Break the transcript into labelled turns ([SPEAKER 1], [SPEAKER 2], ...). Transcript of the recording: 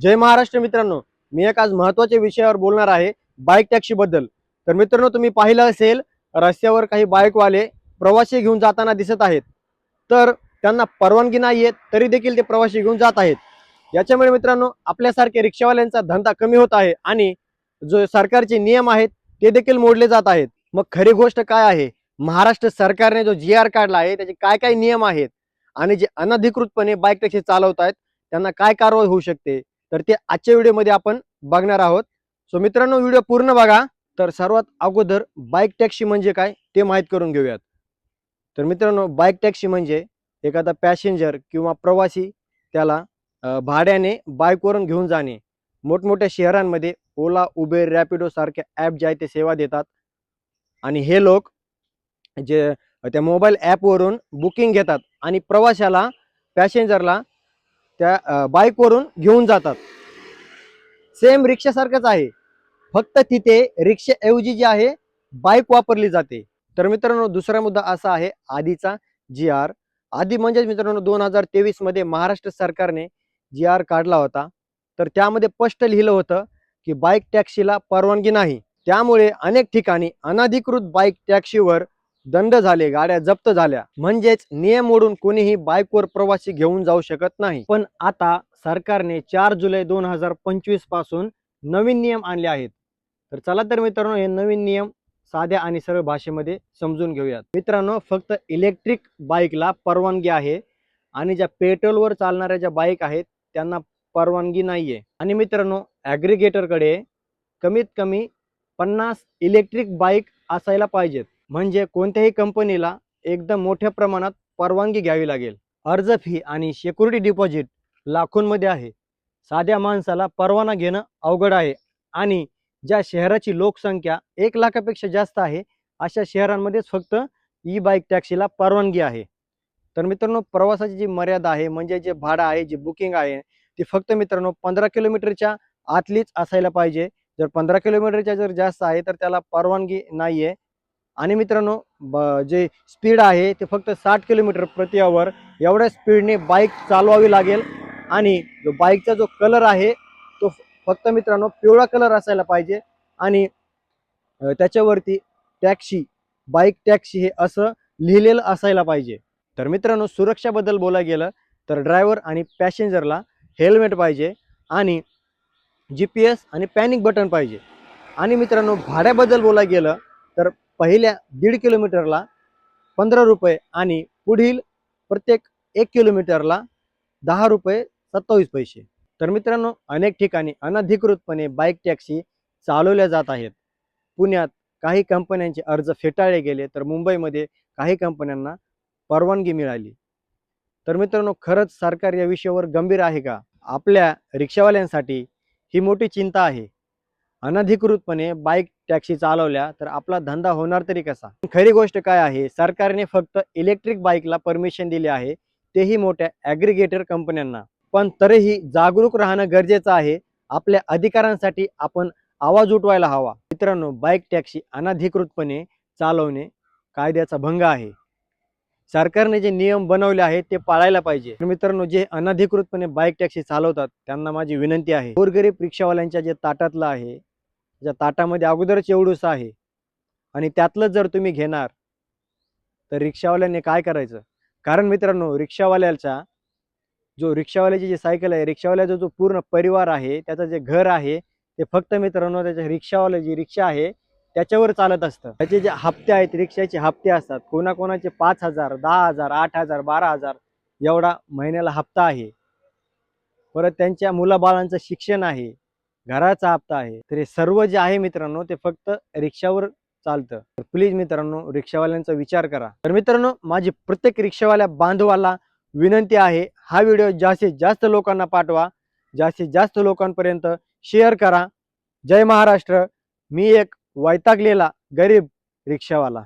[SPEAKER 1] जय महाराष्ट्र मित्रांनो. मी एक आज महत्त्वाच्या विषयावर बोलणार आहे बाईक टॅक्सी बद्दल. तर मित्रांनो तुम्ही पाहिलं असेल रस्त्यावर काही बाईकवाले प्रवासी घेऊन जाताना दिसत आहेत. तर त्यांना परवानगी नाही आहे तरी देखील ते प्रवासी घेऊन जात आहेत. याच्यामुळे मित्रांनो आपल्यासारखे रिक्षावाल्यांचा धंदा कमी होत आहे आणि जो सरकारचे नियम आहेत ते देखील मोडले जात आहेत. मग खरी गोष्ट काय आहे? महाराष्ट्र सरकारने जो जी आर काढला आहे त्याचे काय काय नियम आहेत? आणि जे अनधिकृतपणे बाईक टॅक्सी चालवत आहेत त्यांना काय कारवाई होऊ शकते? तर ते आजच्या व्हिडिओमध्ये आपण बघणार आहोत. सो मित्रांनो व्हिडिओ पूर्ण बघा. तर सर्वात अगोदर बाईक टॅक्सी म्हणजे काय ते माहीत करून घेऊयात. तर मित्रांनो बाईक टॅक्सी म्हणजे एखादा पॅसेंजर किंवा प्रवासी त्याला भाड्याने बाईकवरून घेऊन जाणे. मोठमोठ्या शहरांमध्ये ओला उबेर रॅपिडो सारख्या ॲप जे आहे ते सेवा देतात. आणि हे लोक जे त्या मोबाईल ॲपवरून बुकिंग घेतात. आणि प्रवाशाला पॅसेंजरला त्या बाईकवरून घेऊन जातात. सेम रिक्षासारखंच आहे. फक्त तिथे रिक्षाऐवजी जी आहे बाईक वापरली जाते. तर मित्रांनो दुसरा मुद्दा असा आहे आधीचा जी आर आधी म्हणजेच मित्रांनो दोन हजार तेवीसमध्ये महाराष्ट्र सरकारने जी आर काढला होता. तर त्यामध्ये स्पष्ट लिहिलं होतं की बाईक टॅक्सीला परवानगी नाही. त्यामुळे अनेक ठिकाणी अनाधिकृत बाईक टॅक्सीवर दंड झाले गाड्या जप्त झाल्या. म्हणजेच नियम मोडून कोणीही बाईकवर प्रवासी घेऊन जाऊ शकत नाही. पण आता सरकारने चार जुलै दोन हजार पंचवीसपासून नवीन नियम आणले आहेत. तर चला तर मित्रांनो हे नवीन नियम साध्या आणि सरळ भाषेमध्ये समजून घेऊयात. मित्रांनो फक्त इलेक्ट्रिक बाईकला परवानगी आहे आणि ज्या पेट्रोलवर चालणाऱ्या ज्या बाईक आहेत त्यांना परवानगी नाहीये. आणि मित्रांनो ॲग्रिगेटरकडे कमीत कमी पन्नास इलेक्ट्रिक बाईक असायला पाहिजेत. म्हणजे कोणत्याही कंपनीला एकदम मोठ्या प्रमाणात परवानगी घ्यावी लागेल. अर्ज फी आणि सिक्युरिटी डिपॉझिट लाखोंमध्ये आहे. साध्या माणसाला परवाना घेणं अवघड आहे आणि ज्या शहराची लोकसंख्या एक लाखापेक्षा जास्त आहे अशा शहरांमध्येच फक्त ई बाईक टॅक्सीला परवानगी आहे. तर मित्रांनो प्रवासाची जी मर्यादा आहे म्हणजे जे भाडं आहे जे बुकिंग आहे ती फक्त मित्रांनो पंधरा किलोमीटरच्या आतलीच असायला पाहिजे. जर पंधरा किलोमीटरच्या जर जास्त आहे तर त्याला परवानगी नाही आहे आणि मित्रांनो ब- जे स्पीड आहे ते फक्त साठ किलोमीटर प्रति आवर एवढ्या स्पीडने बाईक चालवावी लागेल. आणि जो बाईकचा जो कलर आहे तो फक्त मित्रांनो पिवळा कलर असायला पाहिजे. आणि त्याच्यावरती टॅक्सी बाईक टॅक्सी हे असं लिहिलेलं असायला पाहिजे. तर मित्रांनो सुरक्षाबद्दल बोलायला गेलं तर ड्रायव्हर आणि पॅसेंजरला हेल्मेट पाहिजे आणि जी पी एस आणि पॅनिक बटन पाहिजे. आणि मित्रांनो भाड्याबद्दल बोलायला गेलं पहिल्या दीड किलोमीटरला पंधरा रुपये आणि पुढील प्रत्येक एक किलोमीटरला दहा रुपये सत्तावीस पैसे. तर मित्रांनो अनेक ठिकाणी अनधिकृतपणे बाईक टॅक्सी चालवल्या जात आहेत. पुण्यात काही कंपन्यांचे अर्ज फेटाळले गेले तर मुंबईमध्ये काही कंपन्यांना परवानगी मिळाली. तर मित्रांनो खरंच सरकार या विषयावर गंभीर आहे का? आपल्या रिक्षावाल्यांसाठी ही मोठी चिंता आहे. अनधिकृतपणे बाईक टॅक्सी चालवल्या तर आपला धंदा होणार तरी कसा? खरी गोष्ट काय आहे सरकारने फक्त इलेक्ट्रिक बाईकला परमिशन दिले आहे तेही मोठ्या ॲग्रिगेटर कंपन्यांना पण तरीही जागरूक राहणं गरजेचं आहे आपल्या अधिकारांसाठी आपण आवाज उठवायला हवा. मित्रांनो बाईक टॅक्सी अनधिकृतपणे चालवणे कायद्याचा भंग आहे. सरकारने जे नियम बनवले आहेत ते पाळायला पाहिजे. मित्रांनो जे अनधिकृतपणे बाईक टॅक्सी चालवतात त्यांना माझी विनंती आहे. गोरगरीब रिक्षावाल्यांच्या जे ताटातलं आहे ज्या ताटामध्ये अगोदरच एवढूस आहे आणि त्यातलंच जर तुम्ही घेणार तर रिक्षावाल्यांनी काय करायचं? कारण मित्रांनो रिक्षावाल्याचा जो रिक्षावाल्याची जी सायकल आहे रिक्षावाल्याचा जो पूर्ण परिवार आहे त्याचं जे घर आहे ते फक्त मित्रांनो त्याच्या रिक्षावाला जी रिक्षा आहे त्याच्यावर चालत असतं. त्याचे जे हप्ते आहेत रिक्षाचे हप्ते असतात. कोणाकोणाचे पाच हजार दहा हजार आठ हजार बारा हजार एवढा महिन्याला हप्ता आहे. परत त्यांच्या मुलाबाळांचं शिक्षण आहे. घराचा हप्ता आहे. तर हे सर्व जे आहे मित्रांनो ते फक्त रिक्षावर चालतं. तर प्लीज मित्रांनो रिक्षावाल्यांचा विचार करा. तर मित्रांनो माझी प्रत्येक रिक्षावाल्या बांधवाला विनंती आहे हा व्हिडिओ जास्तीत जास्त लोकांना पाठवा. जास्तीत जास्त लोकांपर्यंत शेअर करा. जय महाराष्ट्र. मी एक वैतागलेला गरीब रिक्षावाला.